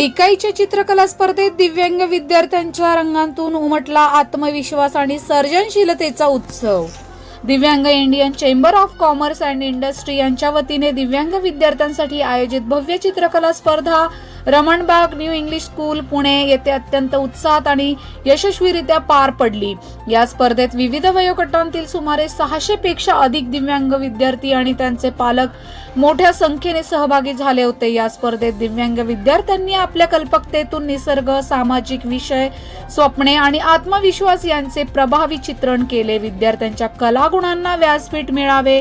डिकाईच्या चित्रकला स्पर्धेत दिव्यांग विद्यार्थ्यांच्या रंगांतून उमटला आत्मविश्वास आणि सर्जनशीलतेचा उत्सव. दिव्यांग Indian chamber of commerce and industry यांच्या वतीने दिव्यांग विद्यार्थ्यांसाठी आयोजित भव्य चित्रकला स्पर्धा Ramanbag new English school Pune येथे अत्यंत उत्साहात आणि यशस्वीरित्या पार पडली. या स्पर्धेत विविध वयोगटांतील सुमारे सहाशे पेक्षा अधिक दिव्यांग विद्यार्थी आणि त्यांचे पालक मोठ्या संख्येने सहभागी झाले होते. या स्पर्धेत दिव्यांग विद्यार्थ्यांनी आपल्या कल्पकतेतून निसर्ग सामाजिक विषय स्वप्ने आणि आत्मविश्वास यांचे प्रभावी चित्रण केले. विद्यार्थ्यांच्या कलागुणांना व्यासपीठ मिळावे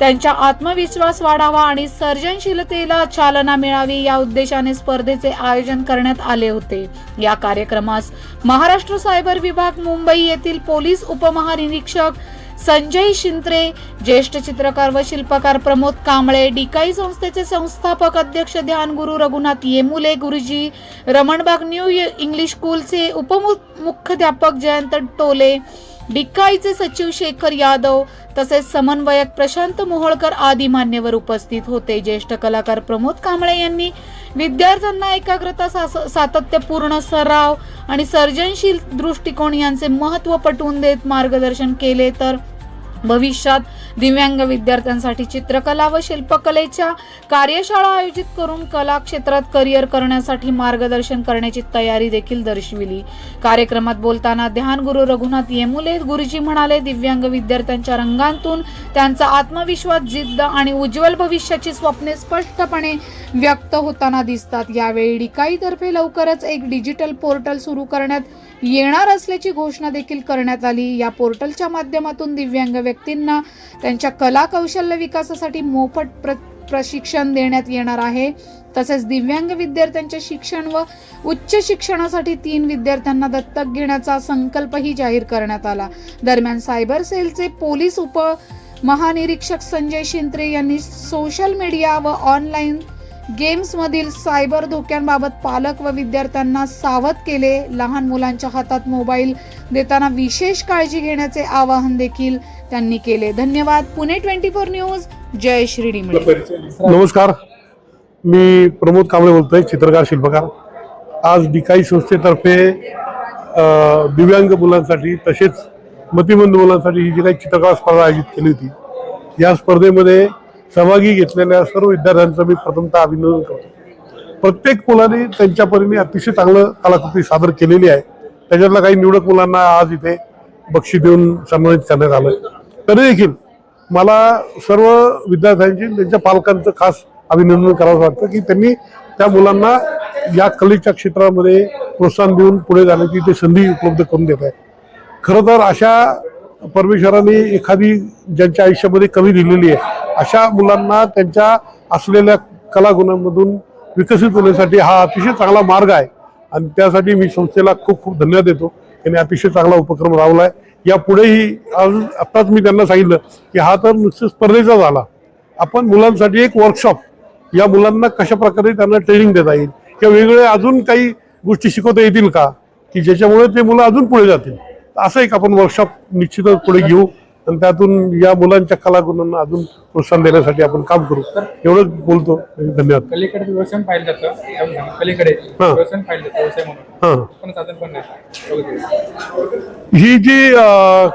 त्यांच्या आत्मविश्वास वाढावा आणि सर्जनशीलतेला चालना मिळावी या उद्देशाने स्पर्धेचे आयोजन करण्यात आले होते. या कार्यक्रमास महाराष्ट्र सायबर विभाग मुंबई येथील पोलीस उपमहानिरीक्षक संजय शिंत्रे ज्येष्ठ चित्रकार व शिल्पकार प्रमोद कांबळे डिकाई संस्थेचे संस्थापक अध्यक्ष ध्यानगुरु रघुनाथ येमुले गुरुजी रमणबाग न्यू इंग्लिश स्कूलचे उपमुख्याध्यापक जयंत टोले डिक्काईचे सचिव शेखर यादव तसेच समन्वयक प्रशांत मोहोळकर आदी मान्यवर उपस्थित होते. ज्येष्ठ कलाकार प्रमोद कांबळे यांनी विद्यार्थ्यांना एकाग्रता सास- सातत्यपूर्ण सराव आणि सर्जनशील दृष्टिकोन यांचे महत्त्व पटवून देत मार्गदर्शन केले तर भविष्यात दिव्यांग विद्यार्थ्यांसाठी चित्रकला व शिल्पकलेच्या कार्यशाळा आयोजित करून कला क्षेत्रात करिअर करण्यासाठी मार्गदर्शन करण्याची तयारी देखील दर्शविली. कार्यक्रमात बोलताना ध्यान गुरु रघुनाथ येमुले गुरुजी म्हणाले दिव्यांग विद्यार्थ्यांच्या रंगांतून त्यांचा आत्मविश्वास जिद्द आणि उज्ज्वल भविष्याची स्वप्ने स्पष्टपणे व्यक्त होताना दिसतात. यावेळी डिकाईतर्फे लवकरच एक डिजिटल पोर्टल सुरू करण्यात येणार असल्याची घोषणा देखील करण्यात आली. या पोर्टलच्या माध्यमातून दिव्यांग व्यक्तींना त्यांच्या कला कौशल्य विकासासाठी मोफत प्र प्रशिक्षण देण्यात येणार आहे. तसेच दिव्यांग विद्यार्थ्यांचे शिक्षण व उच्च शिक्षणासाठी तीन विद्यार्थ्यांना दत्तक घेण्याचा संकल्पही जाहीर करण्यात आला. दरम्यान सायबर सेलचे पोलीस उप महानिरीक्षक संजय शिंत्रे यांनी सोशल मीडिया व ऑनलाईन गेम्समधील सायबर धोक्यांबाबत पालक व विद्यार्थ्यांना सावध केले. लहान मुलांच्या हातात मोबाईल देताना विशेष काळजी घेण्याचे आवाहन देखील त्यांनी केले. धन्यवाद. Pune twenty four news. जय श्री डिमळे नमस्कार. मी प्रमोद कांबळे बोलतोय चित्रकार शिल्पकार. आज डिकाई संस्थेतर्फे दिव्यांग मुलांसाठी तसेच मतिमंद मुलांसाठी ही जी काही चित्रकला स्पर्धा आयोजित केली होती या स्पर्धेमध्ये सहभागी घेतलेल्या सर्व विद्यार्थ्यांचं मी प्रथमतः अभिनंदन करतो. प्रत्येक मुलाने त्यांच्या परीने अतिशय चांगलं कलाकृती सादर केलेली आहे. त्याच्यातल्या काही निवडक मुलांना आज इथे बक्षी देऊन सन्मानित करण्यात आलं तरी देखील मला सर्व विद्यार्थ्यांची त्यांच्या पालकांचं खास अभिनंदन करावं वाटतं की त्यांनी त्या मुलांना या कलेच्या क्षेत्रामध्ये प्रोत्साहन देऊन पुढे जाण्याची ते संधी उपलब्ध करून देत आहे. खरं तर अशा परमेश्वराने एखादी ज्यांच्या आयुष्यामध्ये कमी दिलेली आहे अशा मुलांना त्यांच्या असलेल्या कलागुणांमधून विकसित होण्यासाठी हा अतिशय चांगला मार्ग आहे. आणि त्यासाठी मी संस्थेला खूप खूप धन्यवाद देतो. त्यांनी अतिशय चांगला उपक्रम राबवलाय. या पुढेही आज आत्ताच मी त्यांना सांगितलं की हा तर नुसतं स्पर्धेचा झाला. आपण मुलांसाठी एक वर्कशॉप या मुलांना कशा प्रकारे त्यांना ट्रेनिंग देता येईल? किंवा वेगवेगळ्या अजून काही गोष्टी शिकवता येतील का? की ज्याच्यामुळे ते मुलं अजून पुढे जातील? असं एक आपण वर्कशॉप निश्चितच पुढे घेऊ. आणि त्यातून या मुलांच्या कलागुणांना अजून प्रोत्साहन देण्यासाठी आपण काम करू. एवढंच बोलतो. धन्यवाद. कलेकडे व्यवसाय पाहिलं जातं. त्यामुळे सांगा, कलेकडे हा. व्यवसाय पाहिलं जातं. व्यवसाय म्हणून. हां. पण साधन पण नाही. बघितलं. ही जी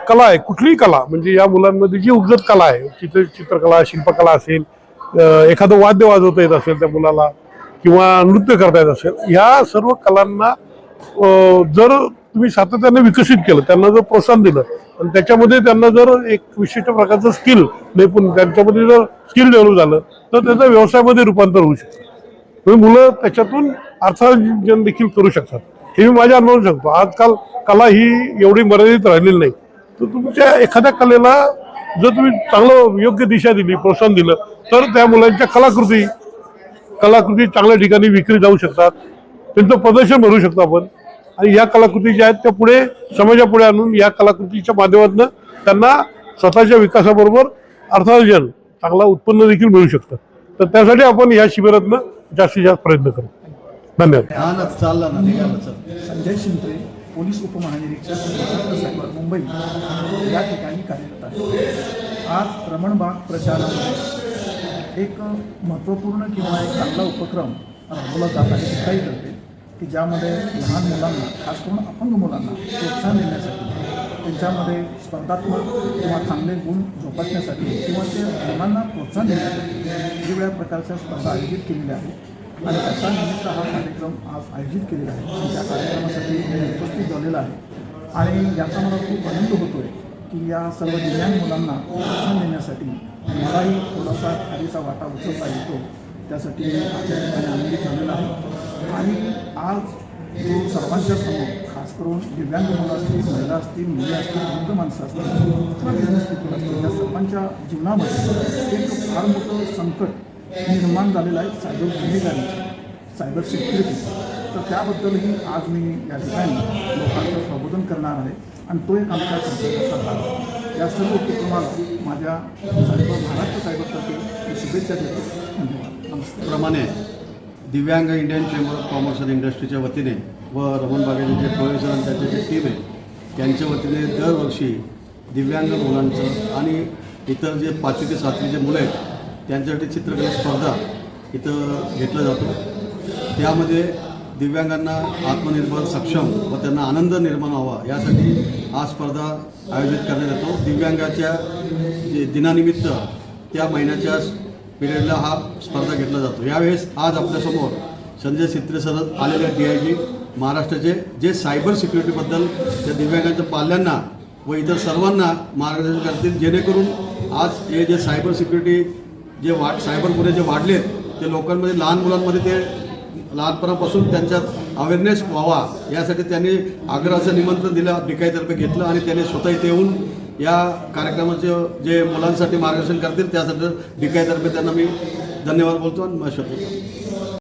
कला आहे कुठलीही कला म्हणजे या मुलांमध्ये जी उपजत कला आहे चित्र चित्रकला शिल्पकला असेल एखादं वाद्य वाजवता येत असेल त्या मुलाला किंवा नृत्य करता येत असेल ह्या सर्व कलांना जर तुम्ही सातत्याने विकसित केलं त्यांना जर प्रोत्साहन दिलं आणि त्याच्यामध्ये त्यांना जर एक विशिष्ट प्रकारचं स्किल नेपून त्यांच्यामध्ये जर स्किल डेव्हलप झालं तर त्याचं व्यवसायामध्ये रूपांतर होऊ शकतं. तुम्ही मुलं त्याच्यातून अर्थार्जन देखील करू शकतात. हे मी माझ्या अनुभवून सांगतो. आजकाल कला ही एवढी मर्यादित राहिलेली नाही. तर तुमच्या एखाद्या कलेला जर तुम्ही चांगलं योग्य दिशा दिली प्रोत्साहन दिलं तर त्या मुलांच्या कलाकृती कलाकृती चांगल्या ठिकाणी विक्री जाऊ शकतात. त्यांचं प्रदर्शन भरू शकतो आपण. आणि या कलाकृती ज्या आहेत त्या पुढे समाजापुढे आणून या कलाकृतीच्या माध्यमातून त्यांना स्वतःच्या विकासाबरोबर अर्थार्जन चांगला उत्पन्न देखील मिळू शकतं. तर त्यासाठी आपण या शिबिरातनं जास्तीत जास्त प्रयत्न करू. धन्यवाद. चालला ना संजय शिंदे पोलीस उपमहानिरीक्षक मुंबई या ठिकाणी कार्यरत आहे आज रमणबाग प्रचारामध्ये एक महत्त्वपूर्ण किंवा एक चांगला उपक्रम राबवला जात आहे. काही करते की ज्यामध्ये लहान मुलांना खास करून अपंग मुलांना प्रोत्साहन देण्यासाठी त्यांच्यामध्ये स्पर्धात्मक किंवा चांगले गुण जोपासण्यासाठी किंवा ते मुलांना प्रोत्साहन देण्यासाठी वेगवेगळ्या प्रकारच्या स्पर्धा आयोजित केलेल्या आहेत. आणि त्याचा निमित्त हा कार्यक्रम आज आयोजित केलेला आहे. आणि त्या कार्यक्रमासाठी मी उपस्थित झालेला आहे. आणि याचा मला खूप आनंद होतो आहे की या सर्व दिव्यांग मुलांना प्रोत्साहन देण्यासाठी मलाही थोडासा खालीचा वाटा उचलता येतो. त्यासाठी मी आजच्या ठिकाणी झालेला आहे. आणि आज जो सर्वांच्या समोर खास करून दिव्यांग मुलं असतील महिला असतील मुली असतील वृद्ध माणसं असतील किंवा बिझनेस पीपल असतील या सर्वांच्या जीवनामध्ये एक फार मोठं संकट निर्माण झालेलं आहे सायबर गुन्हेगारीचं सायबर सिक्युरिटीचं तर त्याबद्दलही आज मी या ठिकाणी लोकांचं प्रबोधन करणार आहे. आणि तो एक आमच्या संकल्पाचा भाग या सर्व उपक्रमाला माझ्या सायबर महाराष्ट्र सायबरतर्फे शुभेच्छा देतो. धन्यवाद. प्रमाणे दिव्यांग Indian chamber of commerce and इंडस्ट्रीच्या वतीने व रमण बागेचे जे प्रोफेसर आणि त्यांची जे टीम आहे त्यांच्या वतीने दरवर्षी दिव्यांग मुलांचं आणि इतर जे पाचवी ते सातवीचे मुलं आहेत त्यांच्यासाठी चित्रकला स्पर्धा इथं घेतला जातो. त्यामध्ये दिव्यांगांना आत्मनिर्भर सक्षम व त्यांना आनंद निर्माण व्हावा यासाठी हा स्पर्धा आयोजित करण्यात येतो. दिव्यांगाच्या जे दिनानिमित्त त्या महिन्याच्या पिरियडला हा स्पर्धा घेतला जातो. यावेळेस आज आपल्यासमोर संजय सित्रे सर आलेले डी आय जी महाराष्ट्राचे जे सायबर सिक्युरिटीबद्दल त्या दिव्यांगांच्या पाल्यांना व इतर सर्वांना मार्गदर्शन करतील जेणेकरून आज हे जे सायबर सिक्युरिटी जे वाढ सायबर गुन्हे जे वाढलेत ते लोकांमध्ये लहान मुलांमध्ये ते लहानपणापासून त्यांच्यात अवेअरनेस व्हावा यासाठी त्यांनी आग्रहाचं निमंत्रण दिलं डिकाईतर्फे घेतलं आणि त्यांनी स्वतः इथे येऊन या कार्यक्रमाचे जे मुलांसाठी मार्गदर्शन करतील त्यासाठी डिकाईतर्फे त्यांना मी धन्यवाद बोलतो आणि मग शोधतो